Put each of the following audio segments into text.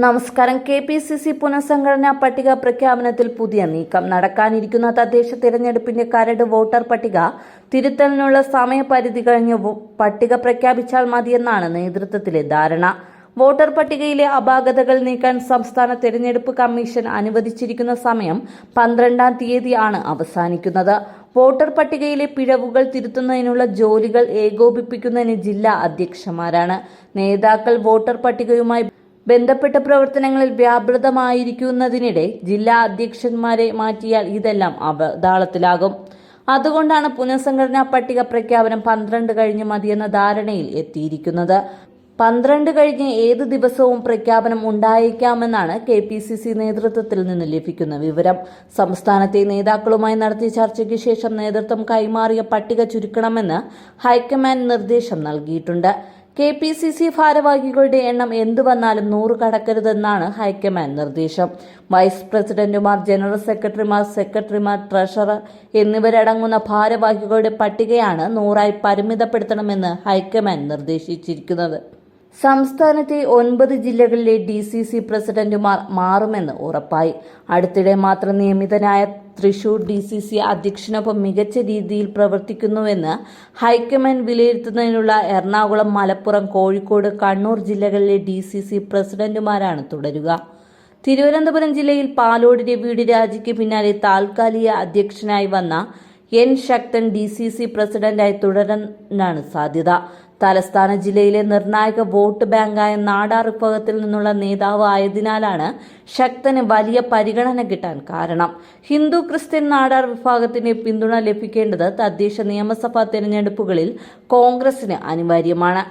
നമസ്കാരം. K P C C പുനഃസംഘടനാ പട്ടിക പ്രഖ്യാപനത്തിൽ പുതിയ നീക്കം. നടക്കാനിരിക്കുന്ന തദ്ദേശ തിരഞ്ഞെടുപ്പിന്റെ കരട് വോട്ടർ പട്ടിക തിരുത്തലിനുള്ള സമയപരിധി കഴിഞ്ഞ് പട്ടിക പ്രഖ്യാപിച്ചാൽ മതിയെന്നാണ് നേതൃത്വത്തിലെ ധാരണ. വോട്ടർ പട്ടികയിലെ അപാകതകൾ നീക്കാൻ സംസ്ഥാന തെരഞ്ഞെടുപ്പ് കമ്മീഷൻ അനുവദിച്ചിരിക്കുന്ന സമയം പന്ത്രണ്ടാം തീയതിയാണ് അവസാനിക്കുന്നത്. വോട്ടർ പട്ടികയിലെ പിഴവുകൾ തിരുത്തുന്നതിനുള്ള ജോലികൾ ഏകോപിപ്പിക്കുന്നതിന് ജില്ലാ അധ്യക്ഷന്മാരാണ്. നേതാക്കൾ വോട്ടർ പട്ടികയുമായി ബന്ധപ്പെട്ട പ്രവർത്തനങ്ങളിൽ വ്യാപൃതമായിരിക്കുന്നതിനിടെ ജില്ലാ അധ്യക്ഷന്മാരെ മാറ്റിയാൽ ഇതെല്ലാം അവതാളത്തിലാകും അതുകൊണ്ടാണ് പുനഃസംഘടനാ പട്ടിക പ്രഖ്യാപനം പന്ത്രണ്ട് കഴിഞ്ഞ് മതിയെന്ന ധാരണയിൽ എത്തിയിരിക്കുന്നത്. പന്ത്രണ്ട് കഴിഞ്ഞ് ഏത് ദിവസവും പ്രഖ്യാപനം ഉണ്ടായേക്കാമെന്നാണ് കെ പി സി സി നേതൃത്വത്തിൽ നിന്ന് ലഭിക്കുന്ന വിവരം. സംസ്ഥാനത്തെ നേതാക്കളുമായി നടത്തിയ ചർച്ചയ്ക്ക് ശേഷം നേതൃത്വം കൈമാറിയ പട്ടിക ചുരുക്കണമെന്ന് ഹൈക്കമാൻഡ് നിർദ്ദേശം നൽകിയിട്ടുണ്ട്. കെ പി സി സി ഭാരവാഹികളുടെ എണ്ണം എന്തു വന്നാലും നൂറ് കടക്കരുതെന്നാണ് ഹൈക്കമാൻഡ് നിർദ്ദേശം. വൈസ് പ്രസിഡന്റുമാർ ജനറൽ സെക്രട്ടറിമാർ സെക്രട്ടറിമാർ ട്രഷറർ എന്നിവരടങ്ങുന്ന ഭാരവാഹികളുടെ പട്ടികയാണ് നൂറായി പരിമിതപ്പെടുത്തണമെന്ന് ഹൈക്കമാൻഡ് നിർദ്ദേശിച്ചിരിക്കുന്നത്. സംസ്ഥാനത്തെ ഒൻപത് ജില്ലകളിലെ ഡി സി സി പ്രസിഡന്റുമാർ മാറുമെന്ന് ഉറപ്പായി. അടുത്തിടെ മാത്രം നിയമിതനായ തൃശൂർ ഡി സി സി അധ്യക്ഷനൊപ്പം മികച്ച രീതിയിൽ പ്രവർത്തിക്കുന്നുവെന്ന് ഹൈക്കമാൻഡ് വിലയിരുത്തുന്നതിനുള്ള എറണാകുളം മലപ്പുറം കോഴിക്കോട് കണ്ണൂർ ജില്ലകളിലെ ഡി സി സി പ്രസിഡന്റുമാരാണ് തുടരുക. തിരുവനന്തപുരം ജില്ലയിൽ പാലോട് രവിയുടെ രാജിക്ക് പിന്നാലെ താൽക്കാലിക അധ്യക്ഷനായി വന്ന N Sakthan D C C പ്രസിഡന്റായി തുടരാനാണ് സാധ്യത. തലസ്ഥാന ജില്ലയിലെ നിർണായക വോട്ട് ബാങ്കായ നാടാർ വിഭാഗത്തിൽ നിന്നുള്ള നേതാവ് ആയതിനാലാണ് ശക്തന് വലിയ പരിഗണന കിട്ടാൻ കാരണം. ഹിന്ദു ക്രിസ്ത്യൻ നാടാർ വിഭാഗത്തിന് പിന്തുണ ലഭിക്കേണ്ടത് തദ്ദേശ നിയമസഭാ തെരഞ്ഞെടുപ്പുകളിൽ കോൺഗ്രസിന് അനിവാര്യമാണ്.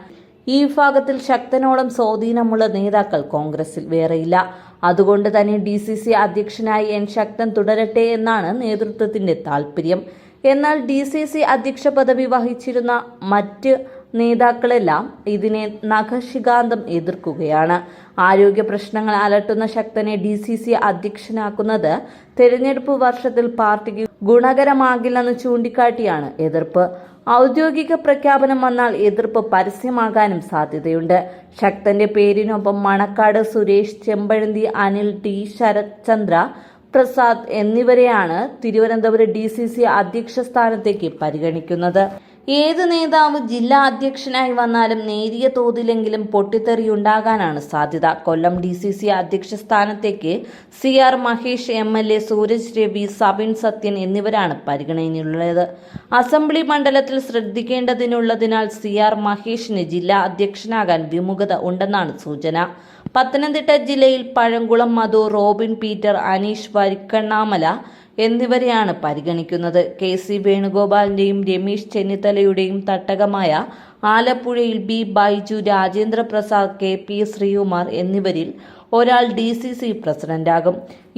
ഈ വിഭാഗത്തിൽ ശക്തനോളം സ്വാധീനമുള്ള നേതാക്കൾ കോൺഗ്രസിൽ വേറെയില്ല. അതുകൊണ്ട് തന്നെ ഡി സി സി അധ്യക്ഷനായി എൻ ശക്തൻ തുടരട്ടെ എന്നാണ് നേതൃത്വത്തിന്റെ താൽപര്യം. എന്നാൽ ഡി സി സി അധ്യക്ഷ പദവി വഹിച്ചിരുന്ന മറ്റ് നേതാക്കളെല്ലാം ഇതിനെ നഖശികാന്തം എതിർക്കുകയാണ്. ആരോഗ്യ പ്രശ്നങ്ങൾ അലട്ടുന്ന ശക്തനെ ഡി സി സി അധ്യക്ഷനാക്കുന്നത് തെരഞ്ഞെടുപ്പ് വർഷത്തിൽ പാർട്ടിക്ക് ഗുണകരമാകില്ലെന്ന് ചൂണ്ടിക്കാട്ടിയാണ് എതിർപ്പ്. ഔദ്യോഗിക പ്രഖ്യാപനം വന്നാൽ എതിർപ്പ് പരസ്യമാകാനും സാധ്യതയുണ്ട്. ശക്തന്റെ പേരിനൊപ്പം മണക്കാട് സുരേഷ് ചെമ്പഴന്തി അനിൽ ടി. ശരത്ചന്ദ്ര പ്രസാദ് എന്നിവരെയാണ് തിരുവനന്തപുരം ഡി സി സി അധ്യക്ഷ സ്ഥാനത്തേക്ക് പരിഗണിക്കുന്നത്. ഏത് നേതാവ് ജില്ലാ അധ്യക്ഷനായി വന്നാലും നേരിയ തോതിലെങ്കിലും പൊട്ടിത്തെറിയുണ്ടാകാനാണ് സാധ്യത. കൊല്ലം ഡി സി സി അധ്യക്ഷ സ്ഥാനത്തേക്ക് C R Mahesh M L A Sooraj Ravi Sabin Sathyan എന്നിവരാണ് പരിഗണനയിലുള്ളത്. അസംബ്ലി മണ്ഡലത്തിൽ ശ്രദ്ധിക്കേണ്ടതിനുള്ളതിനാൽ സി ആർ മഹേഷിന് ജില്ലാ അധ്യക്ഷനാകാൻ വിമുഖത ഉണ്ടെന്നാണ് സൂചന. പത്തനംതിട്ട ജില്ലയിൽ പഴങ്കുളം മധു റോബിൻ പീറ്റർ അനീഷ് വരിക്കണ്ണാമല എന്നിവരെയാണ് പരിഗണിക്കുന്നത്? കെ സി വേണുഗോപാലിന്റെയും രമേശ് ചെന്നിത്തലയുടെയും തട്ടകമായ ആലപ്പുഴയിൽ B Baiju Rajendraprasad K P Sreekumar എന്നിവരിൽ ഒരാൾ ഡി സി സി പ്രസിഡന്റാകും.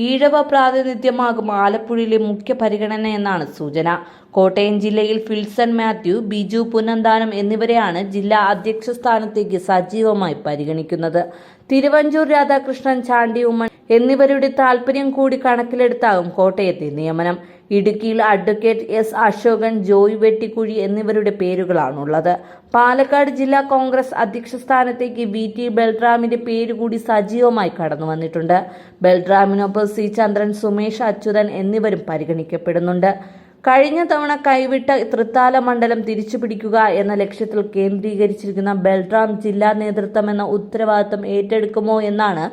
ഈഴവ പ്രാതിനിധ്യമാകും ആലപ്പുഴയിലെ മുഖ്യ പരിഗണന എന്നാണ് സൂചന. കോട്ടയം ജില്ലയിൽ ഫിൽസൺ മാത്യു ബിജു പുനന്താനം എന്നിവരെയാണ് ജില്ലാ അധ്യക്ഷ സ്ഥാനത്തേക്ക് സജീവമായി പരിഗണിക്കുന്നത്. തിരുവഞ്ചൂർ രാധാകൃഷ്ണൻ ചാണ്ടി ഉമ്മൻ എന്നിവരുടെ താൽപര്യം കൂടി കണക്കിലെടുത്താകും കോട്ടയത്തെ നിയമനം. ഇടുക്കിയിൽ അഡ്വക്കേറ്റ് എസ് അശോകൻ ജോയ് വെട്ടിക്കുഴി എന്നിവരുടെ പേരുകളാണുള്ളത്. പാലക്കാട് ജില്ലാ കോൺഗ്രസ് അധ്യക്ഷ സ്ഥാനത്തേക്ക് വി ടി ബൽറാമിന്റെ പേര് കൂടി സജീവമായി കടന്നു വന്നിട്ടുണ്ട്. ബൽറാമിനൊപ്പം സി. ചന്ദ്രൻ സുമേഷ് അച്യുതൻ എന്നിവരും പരിഗണിക്കപ്പെടുന്നുണ്ട്. കഴിഞ്ഞ തവണ കൈവിട്ട തൃത്താല മണ്ഡലം തിരിച്ചു പിടിക്കുക എന്ന ലക്ഷ്യത്തിൽ കേന്ദ്രീകരിച്ചിരിക്കുന്ന ബൽറാം ജില്ലാ നേതൃത്വം എന്ന ഉത്തരവാദിത്തം ഏറ്റെടുക്കുമോ എന്നാണ്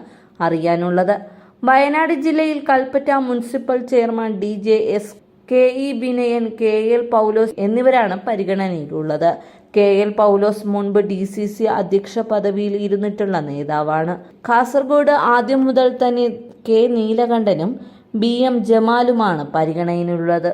അറിയാനുള്ളത്. വയനാട് ജില്ലയിൽ Kalpetta municipal chairman D. J. S. K. E. Vinayan K. L. Paulose എന്നിവരാണ് പരിഗണനയിലുള്ളത്. കെ എൽ പൗലോസ് മുൻപ് ഡി സി സി അധ്യക്ഷ പദവിയിൽ ഇരുന്നിട്ടുള്ള നേതാവാണ്. കാസർഗോഡ് ആദ്യം മുതൽ തന്നെ കെ നീലകണ്ഠനും ബി എം ജമാലുമാണ് പരിഗണനയിലുള്ളത്.